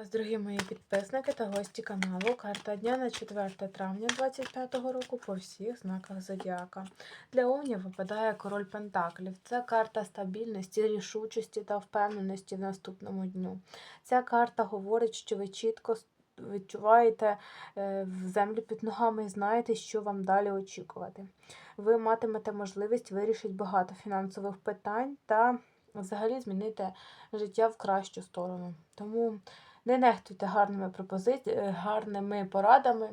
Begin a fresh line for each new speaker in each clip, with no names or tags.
вас, дорогі мої підписники та гості каналу. Карта дня на 4 травня 2025 року по всіх знаках зодіака. Для овнів випадає король Пентаклів. Це карта стабільності, рішучості та впевненості в наступному дню. Ця карта говорить, що ви чітко відчуваєте е, землю під ногами і знаєте, що вам далі очікувати. Ви матимете можливість вирішити багато фінансових питань та взагалі змінити життя в кращу сторону. Тому не нехтуйте гарними пропозиціями, гарними порадами.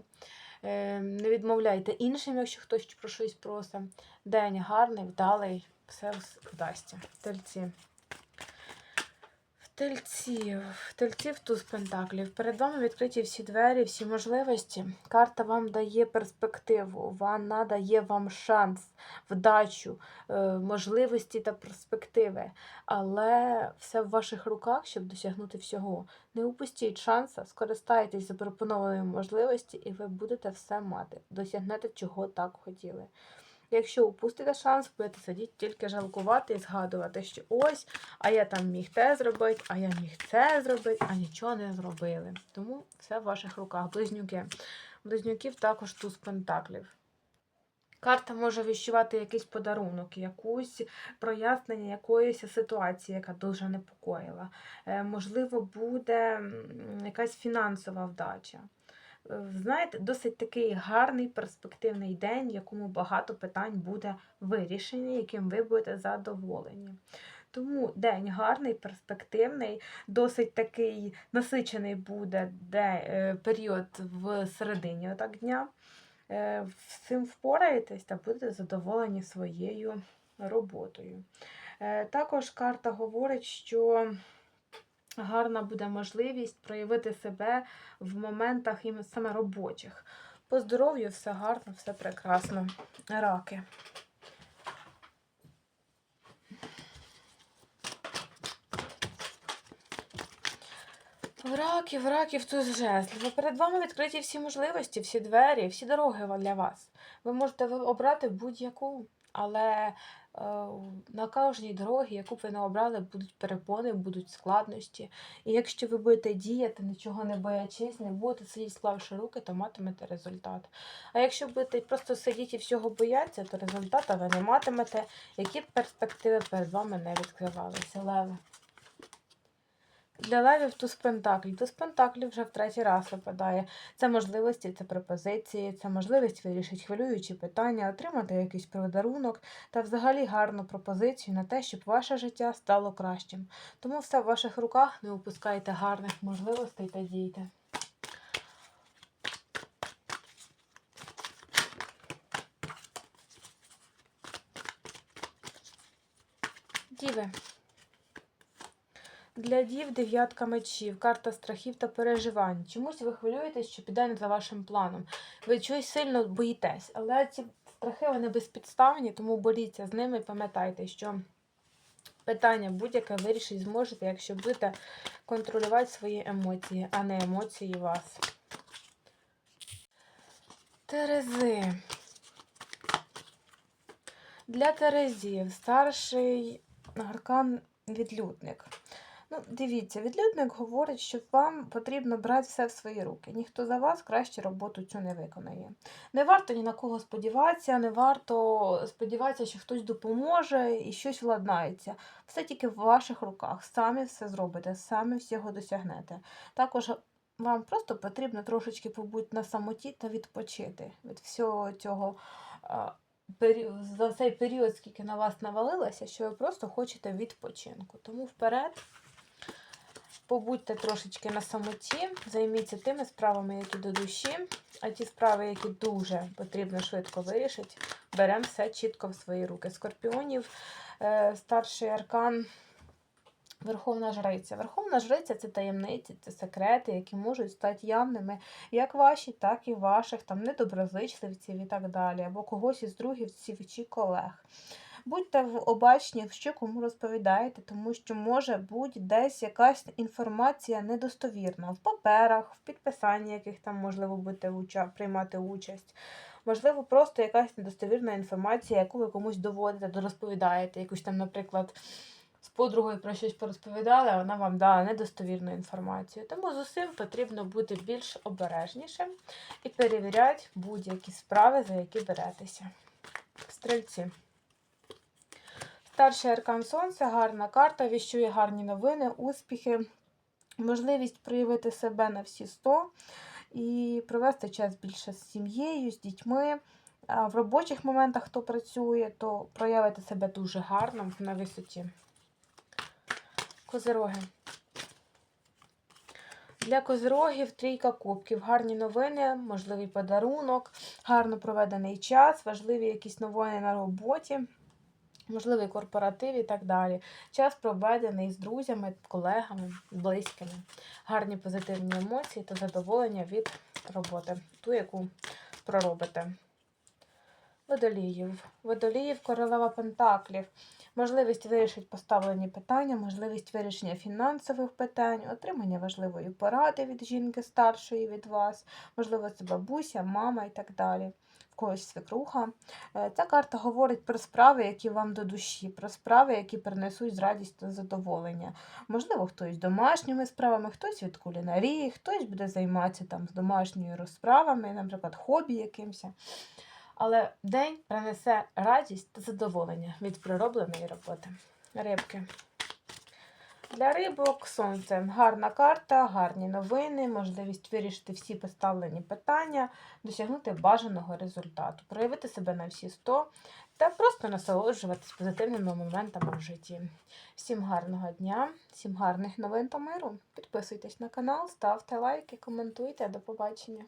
Е, Не відмовляйте іншим, якщо хтось про щось просить. День гарний, вдалий, все вдасться. Тельці. В тельці, в тельців туз пентаклів. Перед вами відкриті всі двері, всі можливості. Карта вам дає перспективу, вона дає вам шанс, вдачу, е, можливості та перспективи. Але все в ваших руках, щоб досягнути всього. Не упустіть шанса, скористайтесь запропонованою можливості, і ви будете все мати. Досягнете, чого так хотіли. Якщо упустите шанс, будете сидіти тільки жалкувати і згадувати, що ось, а я там міг те зробити, а я міг це зробити, а нічого не зробили. Тому все в ваших руках. Близнюки. Близнюків також туз пентаклів. Карта може відчувати якийсь подарунок, якусь прояснення якоїсь ситуації, яка дуже непокоїла. Е, Можливо, буде якась фінансова вдача. Знаєте, досить такий гарний перспективний день, в якому багато питань буде вирішені, яким ви будете задоволені. Тому день гарний, перспективний, досить такий насичений буде де, е, період в середині отак дня. Е, з цим впораєтесь та будете задоволені своєю роботою. Е, Також карта говорить, що гарна буде можливість проявити себе в моментах саме робочих. По здоров'ю все гарно, все прекрасно. Раки. Раків, раків туз жезлів. Перед вами відкриті всі можливості, всі двері, всі дороги для вас. Ви можете обрати будь-яку, але е, на кожній дорогі, яку б ви не обрали, будуть перепони, будуть складності. І якщо ви будете діяти, нічого не боячись, не будете сидіти, склавши руки, то матимете результат. А якщо будете просто сидіти і всього боятися, то результату ви не матимете, які б перспективи перед вами не відкривалися. Леви. Для левів туз пентаклів. Туз пентаклів вже в третій раз випадає. Це можливості, це пропозиції, це можливість вирішити хвилюючі питання, отримати якийсь подарунок та взагалі гарну пропозицію на те, щоб ваше життя стало кращим. Тому все в ваших руках, не упускайте гарних можливостей та дійте. Діви. Для дів дев'ятка мечів, карта страхів та переживань. Чомусь ви хвилюєтесь, що піде не за вашим планом. Ви чогось сильно боїтесь, але ці страхи вони безпідставні, тому боріться з ними і пам'ятайте, що питання будь-яке вирішити зможете, якщо будете контролювати свої емоції, а не емоції вас. Терези. Для Терезів старший аркан відлюдник. Ну, дивіться, відлюдник говорить, що вам потрібно брати все в свої руки. Ніхто за вас краще роботу цю не виконає. Не варто ні на кого сподіватися, не варто сподіватися, що хтось допоможе і щось владнається. Все тільки в ваших руках. Самі все зробите, самі всього досягнете. Також вам просто потрібно трошечки побути на самоті та відпочити від всього цього. За цей період, скільки на вас навалилося, що ви просто хочете відпочинку. Тому вперед побудьте трошечки на самоті, займіться тими справами, які до душі, а ті справи, які дуже потрібно швидко вирішити, беремо все чітко в свої руки. Скорпіонів, е, старший аркан. Верховна жриця. Верховна жриця це таємниці, це секрети, які можуть стати явними як ваші, так і ваших, там недоброзичливців і так далі, або когось із другівців чи колег. Будьте обачні, що кому розповідаєте, тому що може бути десь якась інформація недостовірна в паперах, в підписанні яких там, можливо, будете приймати участь. Можливо, просто якась недостовірна інформація, яку ви комусь доводите, розповідаєте, якусь там, наприклад, з подругою про щось порозповідали, а вона вам дала недостовірну інформацію. Тому з усім потрібно бути більш обережнішим і перевіряти будь-які справи, за які беретеся. Стрільці. Старший аркан Сонця, гарна карта, віщує гарні новини, успіхи, можливість проявити себе на всі 100 і провести час більше з сім'єю, з дітьми. В робочих моментах, хто працює, то проявити себе дуже гарно на висоті. Козироги. Для козирогів трійка кубків. Гарні новини, можливий подарунок, гарно проведений час, важливі якісь новини на роботі, можливий корпоратив і так далі. Час проведений з друзями, колегами, близькими. Гарні позитивні емоції та задоволення від роботи, ту, яку проробите. Водоліїв. Водоліїв, королева Пентаклів. Можливість вирішити поставлені питання, можливість вирішення фінансових питань, отримання важливої поради від жінки старшої від вас, можливо, це бабуся, мама і так далі. Когось свекруха. Е, Ця карта говорить про справи, які вам до душі, про справи, які принесуть радість та задоволення. Можливо, хтось домашніми справами, хтось від кулінарії, хтось буде займатися там з домашніми розправами, наприклад, хобі якимось. Але день принесе радість та задоволення від проробленої роботи. Рибки. Для рибок сонце. Гарна карта, гарні новини, можливість вирішити всі поставлені питання, досягнути бажаного результату, проявити себе на всі 100 та просто насолоджуватись позитивними моментами в житті. Всім гарного дня, всім гарних новин та миру. Підписуйтесь на канал, ставте лайки, коментуйте. До побачення.